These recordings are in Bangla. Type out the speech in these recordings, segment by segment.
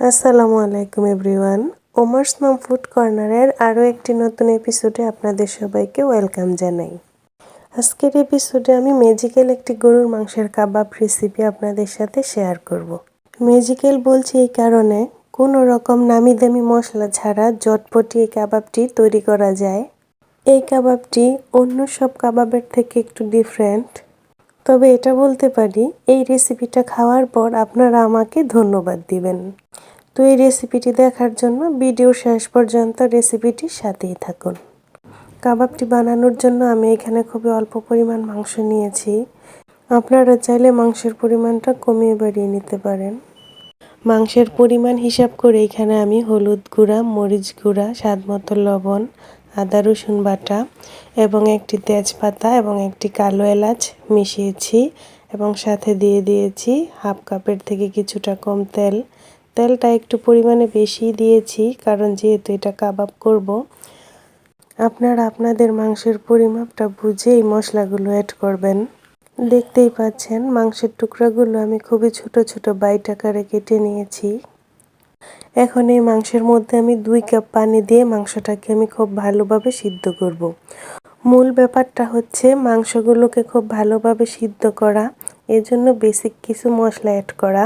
আসসালামু আলাইকুম এভরিওয়ান। ওমার্স মাম ফুড কর্নারের আরও একটি নতুন এপিসোডে আপনাদের সবাইকে ওয়েলকাম জানাই। আজকের এপিসোডে আমি ম্যাজিক্যাল একটি গরুর মাংসের কাবাব রেসিপি আপনাদের সাথে শেয়ার করব। ম্যাজিক্যাল বলছি এই কারণে, কোনো রকম নামি দামি মশলা ছাড়া জটপটি এই কাবাবটি তৈরি করা যায়। এই কাবাবটি অন্য সব কাবাবের থেকে একটু ডিফারেন্ট তবে এটা বলতে পারি, এই রেসিপিটা খাওয়ার পর আপনারা আমাকে ধন্যবাদ দিবেন। তো এই রেসিপিটি দেখার জন্য ভিডিও শেষ পর্যন্ত রেসিপিটির সাথেই থাকুন। কাবাবটি বানানোর জন্য আমি এখানে খুবই অল্প পরিমাণ মাংস নিয়েছি। আপনারা চাইলে মাংসের পরিমাণটা কমিয়ে বাড়িয়ে নিতে পারেন। মাংসের পরিমাণ হিসাব করে এখানে আমি হলুদ গুঁড়া, মরিচ গুঁড়া স্বাদ মতো লবণ আদা, রসুন বাটা এবং একটি তেজপাতা এবং একটি কালো এলাচ মিশিয়েছি এবং সাথে দিয়ে দিয়েছি হাফ কাপের থেকে কিছুটা কম তেল। তেলটা একটু পরিমাণে বেশি দিয়েছি কারণ যেহেতু এটা কাবাব করব। আপনারা আপনাদের মাংসের পরিমাপটা বুঝে এই মশলাগুলো অ্যাড করবেন। দেখতেই পাচ্ছেন মাংসের টুকরাগুলো আমি খুবই ছোট ছোট বাইট আকারে কেটে নিয়েছি। এখন এই মাংসের মধ্যে আমি দুই কাপ পানি দিয়ে মাংসটাকে আমি খুব ভালোভাবে সিদ্ধ করব। মূল ব্যাপারটা হচ্ছে মাংসগুলোকে খুব ভালোভাবে সিদ্ধ করা, এজন্য বেসিক কিছু মশলা অ্যাড করা।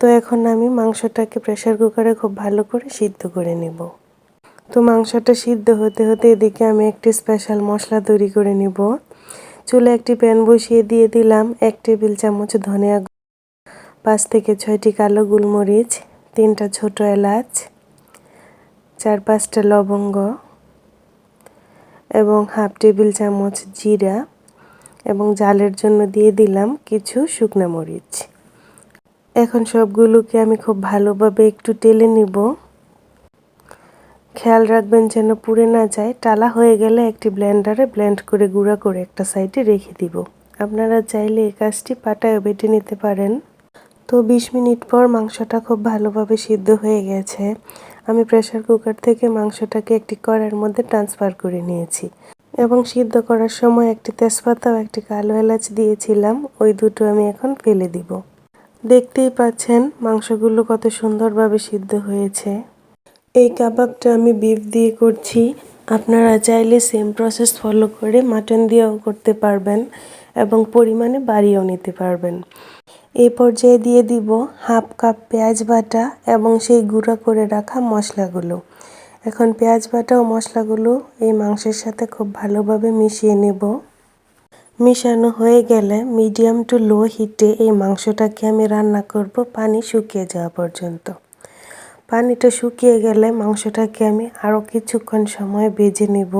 তো এখন আমি মাংসটাকে প্রেশার কুকারে খুব ভালো করে সিদ্ধ করে নেব। তো মাংসটা সিদ্ধ হতে হতে এদিকে আমি একটি স্পেশাল মশলা তৈরি করে নিব। চুলে একটি প্যান বসিয়ে দিয়ে দিলাম, এক টেবিল চামচ ধনিয়া পাঁচ থেকে ছয়টি কালো গোলমরিচ তিনটা ছোট এলাচ, চার পাঁচটা লবঙ্গ এবং হাফ টেবিল চামচ জিরা এবং জালের জন্য দিয়ে দিলাম কিছু শুকনো মরিচ। এখন সবগুলোকে আমি খুব ভালোভাবে একটু টেলে নিব। খেয়াল রাখবেন যেন পুড়ে না যায়। টালা হয়ে গেলে একটি ব্লেন্ডারে ব্লেন্ড করে গুঁড়া করে একটা সাইডে রেখে দিব। আপনারা চাইলে এই কাজটি পাটায় বেটে নিতে পারেন। তো বিশ মিনিট পর মাংসটা খুব ভালোভাবে সিদ্ধ হয়ে গেছে। আমি প্রেশার কুকার থেকে মাংসটাকে একটি কড়ার মধ্যে ট্রান্সফার করে নিয়েছি এবং সিদ্ধ করার সময় একটি তেজপাতা ও একটি কালো এলাচ দিয়েছিলাম। ওই দুটো আমি এখন ফেলে দিব। দেখতেই পাচ্ছেন মাংসগুলো কত সুন্দরভাবে সিদ্ধ হয়েছে। এই কাবাবটা আমি বিফ দিয়ে করছি। আপনারা চাইলে সেম প্রসেস ফলো করে মাটন দিয়েও করতে পারবেন। এবং পরিমাণে বাড়িয়েও নিতে পারবেন। এই পর্যায়ে দিয়ে দিব হাফ কাপ পেঁয়াজ বাটা এবং সেই গুঁড়া করে রাখা মশলাগুলো। এখন পেঁয়াজ বাটা ও মশলাগুলো এই মাংসের সাথে খুব ভালোভাবে মিশিয়ে নেব। মিশানো হয়ে গেলে মিডিয়াম টু লো হিটে এই মাংসটাকে আমি রান্না করব পানি শুকিয়ে যাওয়া পর্যন্ত। পানিটা শুকিয়ে গেলে মাংসটাকে আমি আরও কিছুক্ষণ সময় ভেজে নেব।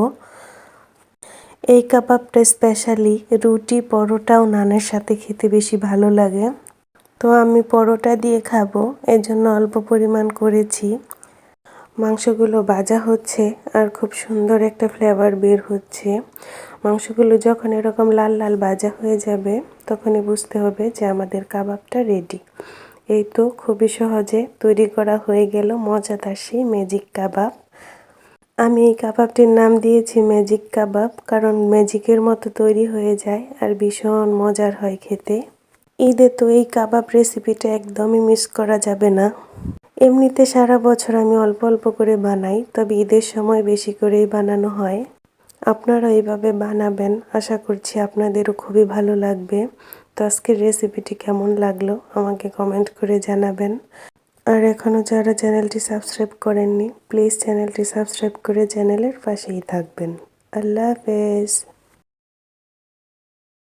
এই কাবাবটা স্পেশালি রুটি, পরোটা ও নানের সাথে খেতে বেশি ভালো লাগে। তো আমি পরোটা দিয়ে খাব, এজন্য অল্প পরিমাণ করেছি। মাংসগুলো ভাজা হচ্ছে আর খুব সুন্দর একটা ফ্লেভার বের হচ্ছে। মাংসগুলো যখন এরকম লাল লাল ভাজা হয়ে যাবে, তখনই বুঝতে হবে যে আমাদের কাবাবটা রেডি এই তো খুবই সহজে তৈরি করা হয়ে গেল মজাদার সেই ম্যাজিক কাবাব। আমি এই কাবাবটির নাম দিয়েছি ম্যাজিক কাবাব, কারণ ম্যাজিকের মতো তৈরি হয়ে যায় আর ভীষণ মজার হয় খেতে। ঈদে তো এই কাবাব রেসিপিটা একদমই মিস করা যাবে না। এমনিতে সারা বছর আমি অল্প অল্প করে বানাই, তবে ঈদের সময় বেশি করেই বানানো হয়। আপনারা এইভাবে বানাবেন, আশা করছি আপনাদেরও খুবই ভালো লাগবে। তো আজকের রেসিপিটি কেমন লাগল আমাকে কমেন্ট করে জানাবেন। আর এখনও যারা চ্যানেলটি সাবস্ক্রাইব করেননি প্লিজ চ্যানেলটি সাবস্ক্রাইব করে চ্যানেলের পাশেই থাকবেন। আল্লাহ হাফেজ।